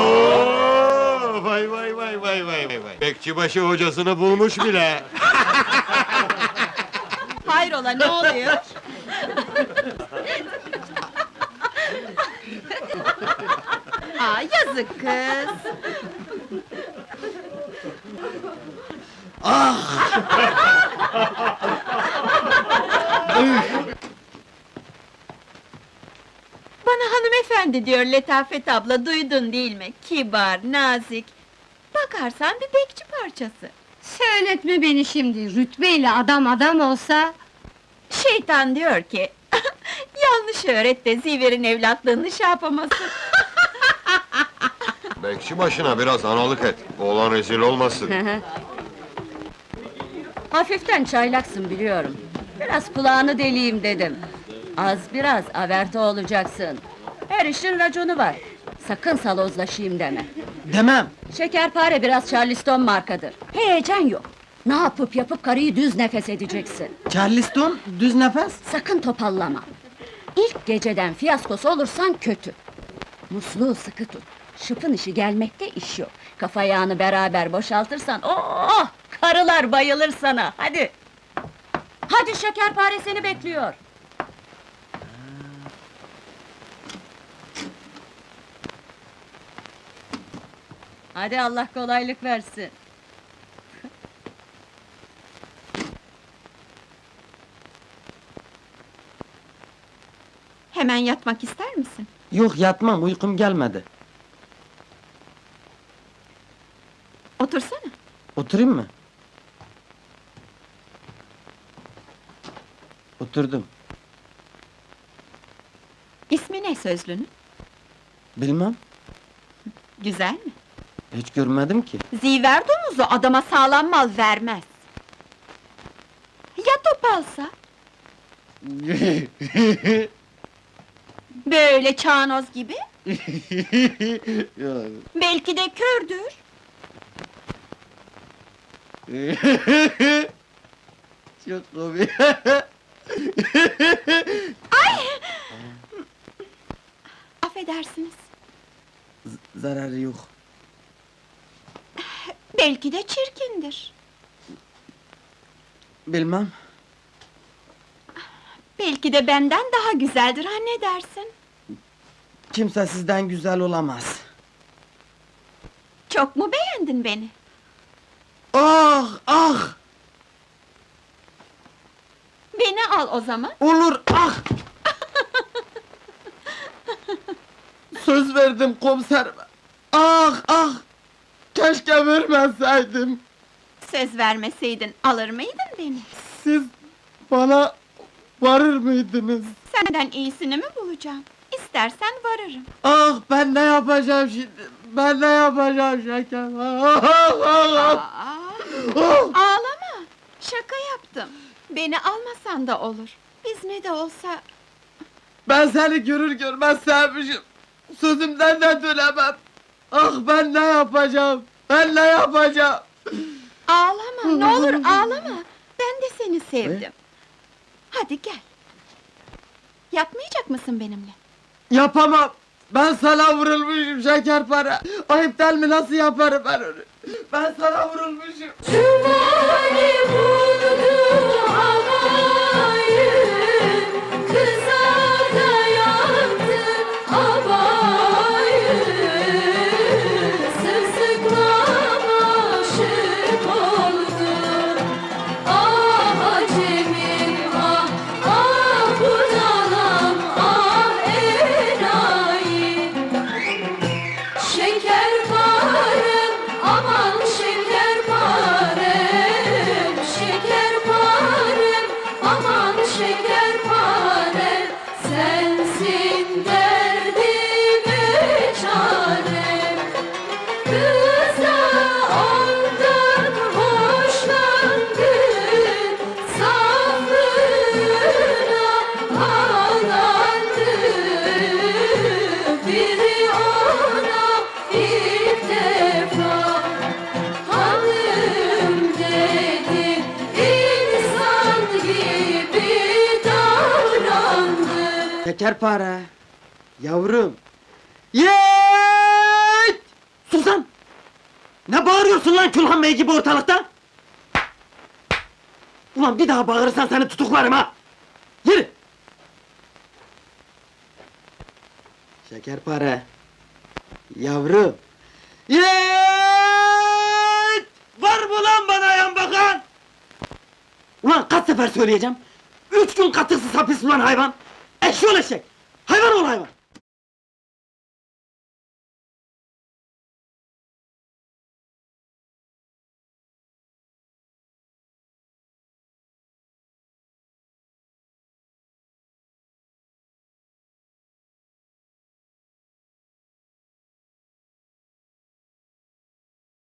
Oo, vay vay vay vay vay vay vay. Bekçibaşı hocasını bulmuş bile. Hayrola ne oluyor? Aa yazık kız. Bana hanımefendi diyor Letafet abla, duydun değil mi? Kibar, nazik. Bakarsan bir bekçi parçası. Söyletme beni şimdi, rütbeyle adam adam olsa... Şeytan diyor ki... Yanlış öğret de Ziver'in evlatlığını şey yapamasın. Bekçibaşına biraz analık et. Oğlan rezil olmasın. Hafiften çaylaksın biliyorum. Biraz kulağını deleyim dedim. Az biraz averte olacaksın. Her işin raconu var. Sakın salozlaşayım deme. Demem. Şekerpare biraz Charleston markadır. Heyecan yok. Ne yapıp yapıp karıyı düz nefes edeceksin. Charleston, düz nefes. Sakın topallama. İlk geceden fiyaskosu olursan kötü. Musluğu sıkı tut. Şıpın işi gelmekte iş yok. Kafa yağını beraber boşaltırsan, oh! Karılar bayılır sana, hadi! Hadi şekerpare seni bekliyor. Hadi Allah kolaylık versin. Hemen yatmak ister misin? Yok yatmam, uykum gelmedi. Otursana. Oturayım mı? Oturdum. İsmi ne sözlünün? Bilmem, Güzel mi? Hiç görmedim ki. Ziver domuzu adama sağlam mal vermez. Ya topalsa? Böyle çağnoz gibi? Belki de kördür. Çok komik. Affedersiniz. Zararı yok. Belki de çirkindir. Bilmem. Belki de benden daha güzeldir, ha ne dersin? Kimse sizden güzel olamaz. Çok mu beğendin beni? Ah, ah! Beni al o zaman. Olur, ah! Söz verdim komiserime. Ah, ah! Keşke vermeseydim. Söz vermeseydin alır mıydın beni? Siz bana varır mıydınız? Senden iyisini mi bulacağım? İstersen varırım. Ah ben ne yapacağım şimdi? Ben ne yapacağım şeker? Ah, ah, ah, ah. Aa, Ah! ağlama. Şaka yaptım. Beni almasan da olur. Biz ne de olsa Ben seni görür görmez sevmişim. Sözümden de dönemem. Ah ben ne yapacağım? Ben ne yapacağım? ağlama. Ne olur ağlama. Ben de seni sevdim. Hadi gel. Yatmayacak mısın benimle? Yapamam. Ben sana vurulmuşum şeker para. Ayıp değil mi nasıl yaparım ben onu? Ben sana vurulmuşum. Buldu Şekerpare. Yavrum. Yeeeet! Suzan! Ne bağırıyorsun lan Külhan Bey gibi ortalıkta? Ulan bir daha bağırırsan seni tutuklarım ha! Yürü! Şekerpare. Yavrum. Yeeeet! Var mı lan bana yan bakan? Ulan kaç sefer söyleyeceğim? Üç gün katıksız hapis ulan hayvan! Eşyol eşek! Hayvan ol hayvan!